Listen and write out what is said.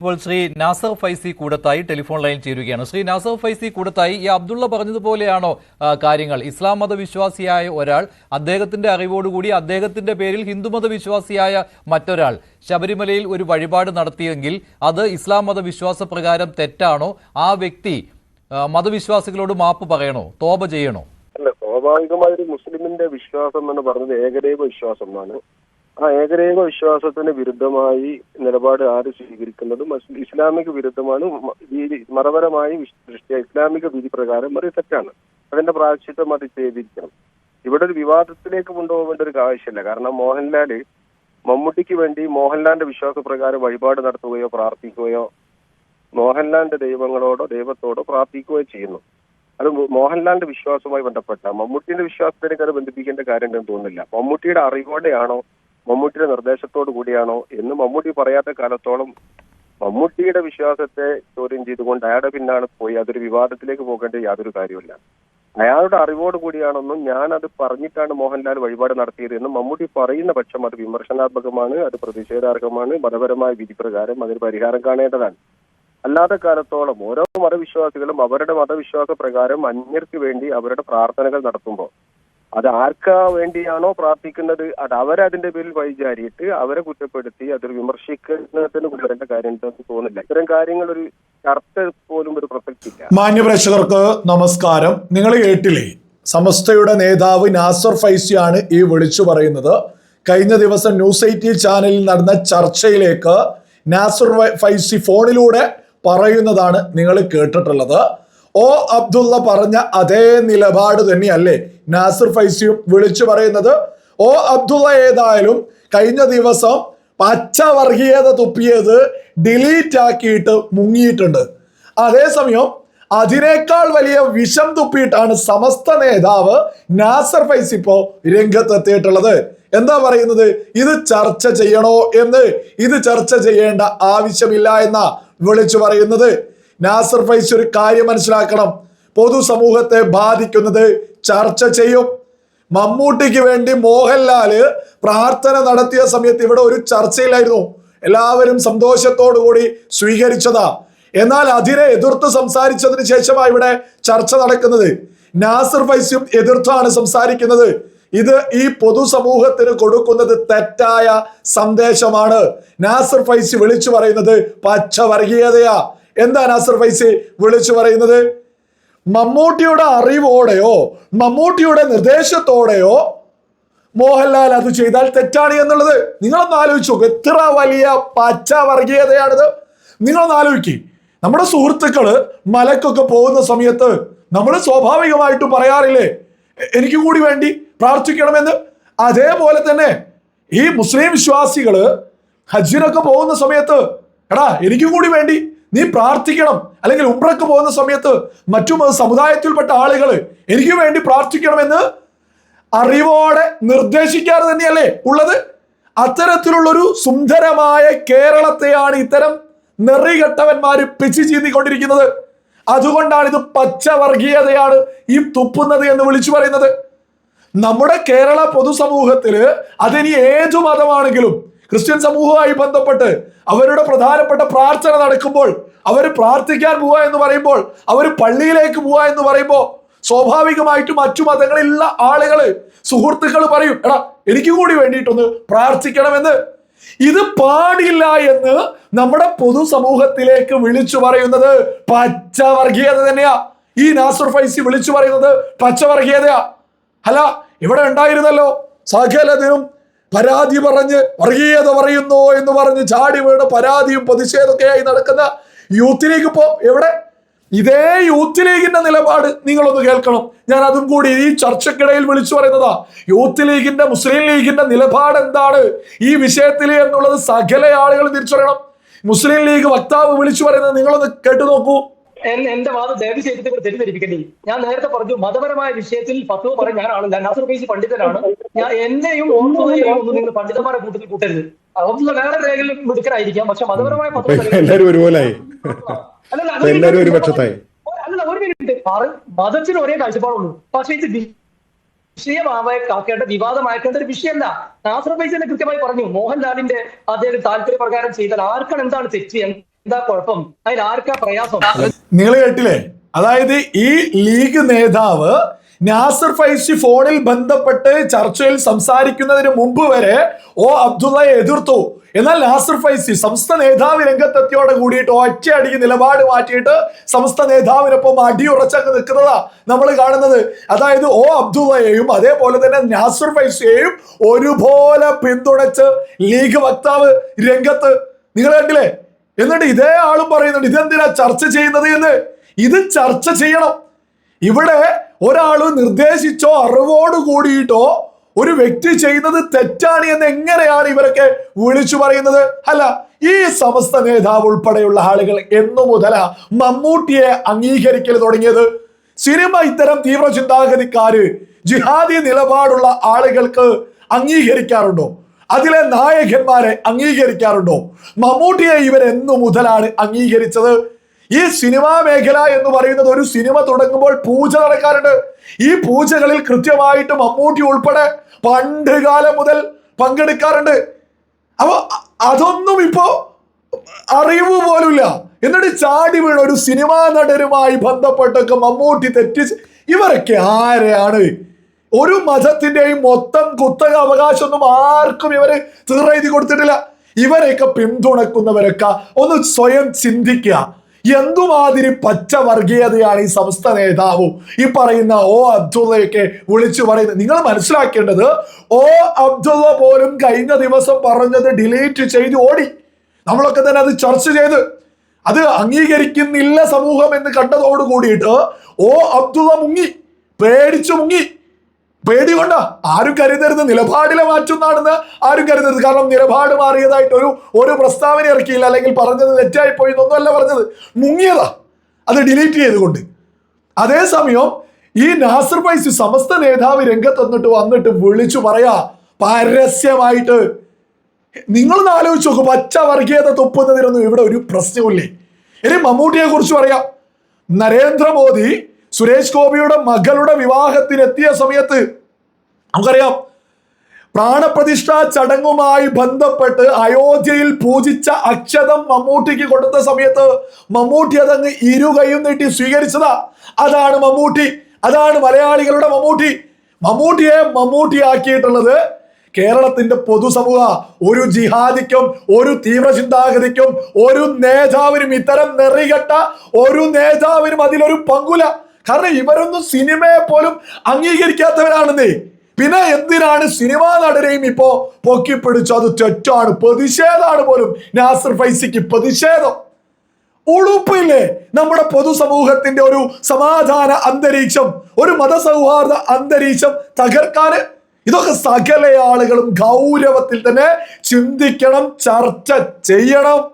ഇപ്പോൾ Shri Nasar Faizy Koodathayi telephone line ചേരുകയാണ്. ശ്രീ നാസർ ഫൈസി കൂടത്തായി ഈ അബ്ദുള്ള പറഞ്ഞതുപോലെയാണോ കാര്യങ്ങൾ? ഇസ്ലാം മതവിശ്വാസിയായ ഒരാൾ അദ്ദേഹത്തിന്റെ അറിവോടുകൂടി അദ്ദേഹത്തിന്റെ പേരിൽ ഹിന്ദുമത വിശ്വാസിയായ മറ്റൊരാൾ ശബരിമലയിൽ ഒരു വഴിപാട് നടത്തിയെങ്കിൽ അത് ഇസ്ലാം മതവിശ്വാസ പ്രകാരം തെറ്റാണോ? ആ വ്യക്തി മതവിശ്വാസികളോട് മാപ്പ് പറയണോ? തോപ ചെയ്യണോ? അല്ല സ്വാഭാവികമായ ഒരു മുസ്ലിമിന്റെ വിശ്വാസം എന്ന് പറഞ്ഞത് ഏകദൈവ വിശ്വാസം എന്നാണ് ആ ഏകദൈവ വിശ്വാസത്തിന് വിരുദ്ധമായി നിലപാട് ആര് സ്വീകരിക്കുന്നതും? ഇസ്ലാമിക വിരുദ്ധമാണ് മതപരമായി ദൃഷ്ടിയ ഇസ്ലാമിക വിധി പ്രകാരം അത് തെറ്റാണ്. അതിന്റെ പ്രാവശ്യത്വം അത് ചെയ്തിരിക്കണം ഇവിടെ ഒരു വിവാദത്തിലേക്ക് കൊണ്ടുപോകേണ്ട ഒരു ആവശ്യമില്ല. കാരണം മോഹൻലാൽ മമ്മൂട്ടിക്ക് വേണ്ടി മോഹൻലാലിന്റെ വിശ്വാസപ്രകാരം വഴിപാട് നടത്തുകയോ പ്രാർത്ഥിക്കുകയോ മോഹൻലാലിന്റെ ദൈവങ്ങളോടോ ദൈവത്തോടോ പ്രാർത്ഥിക്കുകയോ ചെയ്യുന്നു. അത് മോഹൻലാലിന്റെ വിശ്വാസവുമായി ബന്ധപ്പെട്ട മമ്മൂട്ടിയുടെ വിശ്വാസത്തിനേക്കാൾ ബന്ധിപ്പിക്കേണ്ട കാര്യം തോന്നുന്നില്ല. മമ്മൂട്ടിയുടെ അറിവോടെയാണോ മമ്മൂട്ടിയുടെ നിർദ്ദേശത്തോടു കൂടിയാണോ എന്ന് മമ്മൂട്ടി പറയാത്ത കാലത്തോളം മമ്മൂട്ടിയുടെ വിശ്വാസത്തെ ചോദ്യം ചെയ്തുകൊണ്ട് അയാളുടെ പിന്നാണ് പോയി. അതൊരു വിവാദത്തിലേക്ക് പോകേണ്ട യാതൊരു കാര്യമില്ല അയാളുടെ അറിവോട് കൂടിയാണെന്നും ഞാൻ അത് പറഞ്ഞിട്ടാണ് മോഹൻലാൽ വഴിപാട് നടത്തിയത് എന്നും മമ്മൂട്ടി പറയുന്ന പക്ഷം അത് വിമർശനാത്മകമാണ് അത് പ്രതിഷേധാർഹമാണ് മതപരമായ വിധി പ്രകാരം അതിന് പരിഹാരം കാണേണ്ടതാണ്. അല്ലാത്ത കാലത്തോളം ഓരോ മതവിശ്വാസികളും അവരുടെ മതവിശ്വാസ പ്രകാരം അന്യർക്ക് വേണ്ടി അവരുടെ പ്രാർത്ഥനകൾ നടത്തുമ്പോൾ അത് ആർക്കാ വേണ്ടിയാണോ പ്രാർത്ഥിക്കുന്നത്? അത് അവരതിന്റെ പേരിൽ വൈചാരിയിട്ട് അവരെ കുറ്റപ്പെടുത്തി അതൊരു വിമർശിക്കുന്നതിന് കൊണ്ടുവരേണ്ട കാര്യം എന്താണെന്ന് തോന്നുന്നില്ല. ഇത്തരം കാര്യങ്ങൾ ഒരു ചർച്ച പോലും ഒരു പ്രസക്തിയില്ല. മാന്യപ്രേക്ഷകർക്ക് നമസ്കാരം. നിങ്ങൾ കേട്ടില്ലേ? സമസ്തയുടെ നേതാവ് നാസർ ഫൈസിയാണ് ഈ വിളിച്ചു പറയുന്നത്. കഴിഞ്ഞ ദിവസം ന്യൂസ് എയ്റ്റീൻ ചാനലിൽ നടന്ന ചർച്ചയിലേക്ക് നാസർ ഫൈസി ഫോണിലൂടെ പറയുന്നതാണ് നിങ്ങൾ കേട്ടിട്ടുള്ളത്. ഓ അബ്ദുള്ള പറഞ്ഞ അതേ നിലപാട് തന്നെയല്ലേ? നാസർ ഫൈസിയും വിളിച്ചു പറയുന്നത്. ഒ അബ്ദുള്ള ഏതായാലും കഴിഞ്ഞ ദിവസം പച്ച വർഗീയത തുപ്പിയത് ഡിലീറ്റ് ആക്കിയിട്ട് മുങ്ങിയിട്ടുണ്ട്. അതേസമയം അതിനേക്കാൾ വലിയ വിഷം തുപ്പിയിട്ടാണ് സമസ്ത നേതാവ് നാസർ ഫൈസ് ഇപ്പോ രംഗത്തെത്തിയിട്ടുള്ളത്. എന്താ പറയുന്നത്? ഇത് ചർച്ച ചെയ്യണോ എന്ന്. ഇത് ചർച്ച ചെയ്യേണ്ട ആവശ്യമില്ല എന്ന വിളിച്ചു പറയുന്നത്. നാസർ ഫൈസ് ഒരു കാര്യം മനസ്സിലാക്കണം. പൊതുസമൂഹത്തെ ബാധിക്കുന്നത് ചർച്ച ചെയ്യും. മമ്മൂട്ടിക്ക് വേണ്ടി മോഹൻലാൽ പ്രാർത്ഥന നടത്തിയ സമയത്ത് ഇവിടെ ഒരു ചർച്ചയിലായിരുന്നു. എല്ലാവരും സന്തോഷത്തോടു കൂടി സ്വീകരിച്ചതാ. എന്നാൽ അതിനെ എതിർത്ത് സംസാരിച്ചതിന് ശേഷമാണ് ഇവിടെ ചർച്ച നടക്കുന്നത്. നാസർ ഫൈസും എതിർത്താണ് സംസാരിക്കുന്നത്. ഇത് ഈ പൊതുസമൂഹത്തിന് കൊടുക്കുന്നത് തെറ്റായ സന്ദേശമാണ്. നാസർ ഫൈസ് വിളിച്ചു പറയുന്നത് പച്ച വർഗീയതയാ എന്താ നാസിർ ഫൈസി? വിളിച്ചു പറയുന്നത് മമ്മൂട്ടിയുടെ അറിവോടെയോ മമ്മൂട്ടിയുടെ നിർദ്ദേശത്തോടെയോ മോഹൻലാൽ അത് ചെയ്താൽ തെറ്റാണ് എന്നുള്ളത് നിങ്ങളൊന്ന് ആലോചിച്ചു എത്ര വലിയ പച്ച വർഗീയതയാണിത്. നിങ്ങളൊന്ന് ആലോചിക്കുക നമ്മുടെ സുഹൃത്തുക്കൾ മലക്കൊക്കെ പോകുന്ന സമയത്ത് നമ്മൾ സ്വാഭാവികമായിട്ട് പറയാറില്ലേ "എ- എനിക്ക് കൂടി വേണ്ടി പ്രാർത്ഥിക്കണമെന്ന്. അതേപോലെ തന്നെ ഈ മുസ്ലിം വിശ്വാസികൾ ഹജ്ജിനൊക്കെ പോകുന്ന സമയത്ത് എടാ എനിക്കും കൂടി വേണ്ടി നീ പ്രാർത്ഥിക്കണം. അല്ലെങ്കിൽ ഉംറക്ക് പോകുന്ന സമയത്ത് മറ്റു സമുദായത്തിൽപ്പെട്ട ആളുകൾ എനിക്ക് വേണ്ടി പ്രാർത്ഥിക്കണമെന്ന് അറിവോടെ നിർദ്ദേശിക്കാറ് തന്നെയല്ലേ ഉള്ളത്? അത്തരത്തിലുള്ളൊരു സുന്ദരമായ കേരളത്തെയാണ് ഇത്തരം നെറികെട്ടവന്മാർ പിച്ചു ചീന്തിക്കൊണ്ടിരിക്കുന്നത്. അതുകൊണ്ടാണ് ഇത് പച്ചവർഗീയതയാണ് ഈ തുപ്പുന്നത് എന്ന് വിളിച്ചു പറയുന്നത്. നമ്മുടെ കേരള പൊതുസമൂഹത്തിൽ അതിനി ഏതു മതമാണെങ്കിലും ക്രിസ്ത്യൻ സമൂഹവുമായി ബന്ധപ്പെട്ട് അവരുടെ പ്രധാനപ്പെട്ട പ്രാർത്ഥന നടക്കുമ്പോൾ അവർ പ്രാർത്ഥിക്കാൻ പോവുക എന്ന് പറയുമ്പോൾ അവർ പള്ളിയിലേക്ക് പോവുക എന്ന് പറയുമ്പോൾ സ്വാഭാവികമായിട്ടും മറ്റു മതങ്ങളിലുള്ള ആളുകൾ സുഹൃത്തുക്കൾ പറയും എടാ എനിക്ക് കൂടി വേണ്ടിയിട്ടൊന്ന് പ്രാർത്ഥിക്കണമെന്ന്. ഇത് പാടില്ല എന്ന് നമ്മുടെ പൊതുസമൂഹത്തിലേക്ക് വിളിച്ചു പറയുന്നത് പച്ചവർഗീയത തന്നെയാ. ഈ നാസർ ഫൈസി വിളിച്ചു പറയുന്നത് പച്ചവർഗീയതയാ. അല്ല ഇവിടെ ഉണ്ടായിരുന്നല്ലോ സകലതിനും പരാതി പറഞ്ഞ് വർഗീയത പറയുന്നു എന്ന് പറഞ്ഞ് ചാടി വീണ് പരാതിയും പ്രതിഷേധമൊക്കെയായി നടക്കുന്ന യൂത്ത് ലീഗ് ഇപ്പോ എവിടെ? ഇതേ യൂത്ത് ലീഗിന്റെ നിലപാട് നിങ്ങളൊന്ന് കേൾക്കണം. ഞാൻ അതും കൂടി ഈ ചർച്ചക്കിടയിൽ വിളിച്ചു പറയുന്നതാ. യൂത്ത് ലീഗിന്റെ മുസ്ലിം ലീഗിന്റെ നിലപാട് എന്താണ്? ഈ വിഷയത്തിൽ എന്നുള്ളത് സകല ആളുകൾ തിരിച്ചറിയണം. മുസ്ലിം ലീഗ് വക്താവ് വിളിച്ചു പറയുന്നത് നിങ്ങളൊന്ന് കേട്ടു നോക്കൂ. എന്റെ വാദം ദയവ് ചെയ്തിട്ട് ഇവിടെ തെറ്റിദ്ധരിപ്പിക്കണ്ടേ ഞാൻ നേരത്തെ പറഞ്ഞു മതപരമായ വിഷയത്തിൽ ഫത്വ പറയാൻ ഞാൻ ആളല്ല. നാസർ ഫൈസി പണ്ഡിതനാണ്. ഞാൻ എന്നെയും ഓർമ്മയെയും ഒന്നും നിങ്ങൾ പണ്ഡിതന്മാരെ കൂട്ടത്തിൽ കൂട്ടരുത്. അതൊന്നും വേറെ രേഖയിൽ മിടുക്കനായിരിക്കാം പക്ഷെ മതപരമായ ഒരുപോലായി. ഇപ്പൊ ഒരു എല്ലാരും ഒരു മിനിറ്റ്. പക്ഷത്തായി. അല്ലല്ല ഒരു മിനിറ്റ്. പറ- മതത്തിന് ഒരേ കാഴ്ചപ്പാടുള്ളൂ. പക്ഷെ ഇത് വിഷയമാക്കേണ്ട വിവാദമാക്കേണ്ട ഒരു വിഷയമല്ല. നാസർ ഫൈസി തന്നെ കൃത്യമായി പറഞ്ഞു മോഹൻലാലിന്റെ അദ്ദേഹം താല്പര്യപ്രകാരം ചെയ്താൽ ആർക്കാണ് എന്താണ് തെറ്റ് എന്ന് എന്താ കുഴപ്പം? അതിൽ ആർക്കാ പ്രയാസം? നിങ്ങൾ കേട്ടില്ലേ? അതായത് ഈ ലീഗ് നേതാവ് നാസർ ഫൈസി ഫോണിൽ ബന്ധപ്പെട്ട് ചർച്ചയിൽ സംസാരിക്കുന്നതിന് മുമ്പ് വരെ ഓ അബ്ദുള്ളയെ എതിർത്തു. എന്നാൽ നാസർ ഫൈസി സംസ്ഥ നേതാവ് രംഗത്തെത്തിയോടെ കൂടിയിട്ട് ഒറ്റയടിക്ക് നിലപാട് മാറ്റിയിട്ട് സംസ്ഥ നേതാവിനൊപ്പം അടിയുറച്ചങ്ങ് നിൽക്കുന്നതാ നമ്മൾ കാണുന്നത്. അതായത് ഓ അബ്ദുള്ളയെയും അതേപോലെ തന്നെ നാസർ ഫൈസിയെയും ഒരുപോലെ പിന്തുണച്ച് ലീഗ് വക്താവ് രംഗത്ത്. നിങ്ങൾ കണ്ടില്ലേ? എന്നിട്ട് ഇതേ ആളും പറയുന്നുണ്ട് ഇതെന്തിനാ ചർച്ച ചെയ്യുന്നത് എന്ന്? ഇത് ചർച്ച ചെയ്യണം. ഇവിടെ ഒരാൾ നിർദ്ദേശിച്ചോ അറിവോട് കൂടിയിട്ടോ ഒരു വ്യക്തി ചെയ്യുന്നത് തെറ്റാണ് എന്ന് എങ്ങനെയാണ് ഇവരൊക്കെ വിളിച്ചു പറയുന്നത്? അല്ല ഈ സമസ്ത നേതാവ് ഉൾപ്പെടെയുള്ള ആളുകൾ എന്നു മുതലാ മമ്മൂട്ടിയെ അംഗീകരിക്കൽ തുടങ്ങിയത്. സിനിമ ഇത്തരം തീവ്ര ചിന്താഗതിക്കാര് ജിഹാദി നിലപാടുള്ള ആളുകൾക്ക് അംഗീകരിക്കാറുണ്ടോ? അതിലെ നായകന്മാരെ അംഗീകരിക്കാറുണ്ടോ? മമ്മൂട്ടിയെ ഇവർ എന്നു മുതലാണ് അംഗീകരിച്ചത്. ഈ സിനിമാ മേഖല എന്ന് പറയുന്നത് ഒരു സിനിമ തുടങ്ങുമ്പോൾ പൂജ നടക്കാറുണ്ട്. ഈ പൂജകളിൽ കൃത്യമായിട്ട് മമ്മൂട്ടി ഉൾപ്പെടെ പണ്ട് കാലം മുതൽ പങ്കെടുക്കാറുണ്ട്. അപ്പോൾ അതൊന്നും ഇപ്പോ അറിവ് പോലുമില്ല. എന്നിട്ട് ചാടി വീണ ഒരു സിനിമാ നടനുമായി ബന്ധപ്പെട്ടൊക്കെ മമ്മൂട്ടി തെറ്റിച്ച് ഇവരൊക്കെ ആരെയാണ്? ഒരു മതത്തിന്റെയും മൊത്തം കുത്തക അവകാശമൊന്നും ആർക്കും ഇവർ തീറെഴുതി കൊടുത്തിട്ടില്ല. ഇവരെയൊക്കെ പിന്തുണക്കുന്നവരൊക്കെ ഒന്ന് സ്വയം ചിന്തിക്കുക. എന്തുമാതിരി പച്ച വർഗീയതയാണ് ഈ സംസ്ഥ നേതാവും ഈ പറയുന്ന ഓ അബ്ദുള്ളയൊക്കെ വിളിച്ചു പറയുന്നത്? നിങ്ങൾ മനസ്സിലാക്കേണ്ടത് ഓ അബ്ദുള്ള പോലും കഴിഞ്ഞ ദിവസം പറഞ്ഞത് ഡിലീറ്റ് ചെയ്ത് ഓടി. നമ്മളൊക്കെ തന്നെ അത് ചർച്ച ചെയ്ത്. അത് അംഗീകരിക്കുന്നില്ല സമൂഹം എന്ന് കണ്ടതോട് കൂടിയിട്ട് ഓ അബ്ദുള്ള മുങ്ങി പേടിച്ചു മുങ്ങി. പേടി കൊണ്ട ആരും കരുതരുത്. നിലപാടിലെ മാറ്റുന്നാണെന്ന് ആരും കരുതരുത്. കാരണം നിലപാട് മാറിയതായിട്ട് ഒരു ഒരു പ്രസ്താവന ഇറക്കിയില്ല. അല്ലെങ്കിൽ പറഞ്ഞത് തെറ്റായി പോയി എന്നൊന്നുമല്ല പറഞ്ഞത്. മുങ്ങിയതാ. അത് ഡിലീറ്റ് ചെയ്തുകൊണ്ട്. അതേസമയം ഈ നാസർ ഫൈസി സമസ്ത നേതാവ് രംഗത്ത് വന്നിട്ട് വന്നിട്ട് വിളിച്ചു പറയാ പരസ്യമായിട്ട്. നിങ്ങളൊന്ന് ആലോചിച്ച് നോക്കും. പച്ച വർഗീയത തുപ്പുന്നതിനൊന്നും ഇവിടെ ഒരു പ്രശ്നമില്ലേ ഇനി മമ്മൂട്ടിയെ കുറിച്ച് പറയാം. നരേന്ദ്രമോദി സുരേഷ് ഗോപിയുടെ മകളുടെ വിവാഹത്തിനെത്തിയ സമയത്ത് നമുക്കറിയാം പ്രാണപ്രതിഷ്ഠാ ചടങ്ങുമായി ബന്ധപ്പെട്ട് അയോധ്യയിൽ പൂജിച്ച അക്ഷതം മമ്മൂട്ടിക്ക് കൊടുത്ത സമയത്ത് മമ്മൂട്ടി അതങ്ങ് ഇരുകയും നീട്ടി സ്വീകരിച്ചതാ. അതാണ് മമ്മൂട്ടി അതാണ് മലയാളികളുടെ മമ്മൂട്ടി. മമ്മൂട്ടിയെ മമ്മൂട്ടിയാക്കിയിട്ടുള്ളത് കേരളത്തിന്റെ പൊതുസമൂഹ ഒരു ജിഹാദിക്കും ഒരു തീവ്രചിന്താഗതിക്കും ഒരു നേതാവിനും ഇത്തരം നെറികെട്ട ഒരു നേതാവിനും അതിലൊരു പങ്കുല. കാരണം ഇവരൊന്നും സിനിമയെ പോലും അംഗീകരിക്കാത്തവരാണെന്നേ. പിന്നെ എന്തിനാണ് സിനിമാ നടനെയും ഇപ്പോ പൊക്കിപ്പിടിച്ചു അത് തെറ്റാണ്? പ്രതിഷേധമാണ് പോലും. നാസർ ഫൈസിക്ക് പ്രതിഷേധം. ഉളുപ്പില്ലേ നമ്മുടെ പൊതുസമൂഹത്തിന്റെ ഒരു സമാധാന അന്തരീക്ഷം ഒരു മതസൗഹാർദ്ദ അന്തരീക്ഷം തകർക്കാന്? ഇതൊക്കെ സകല ആളുകളും ഗൗരവത്തിൽ തന്നെ ചിന്തിക്കണം ചർച്ച ചെയ്യണം.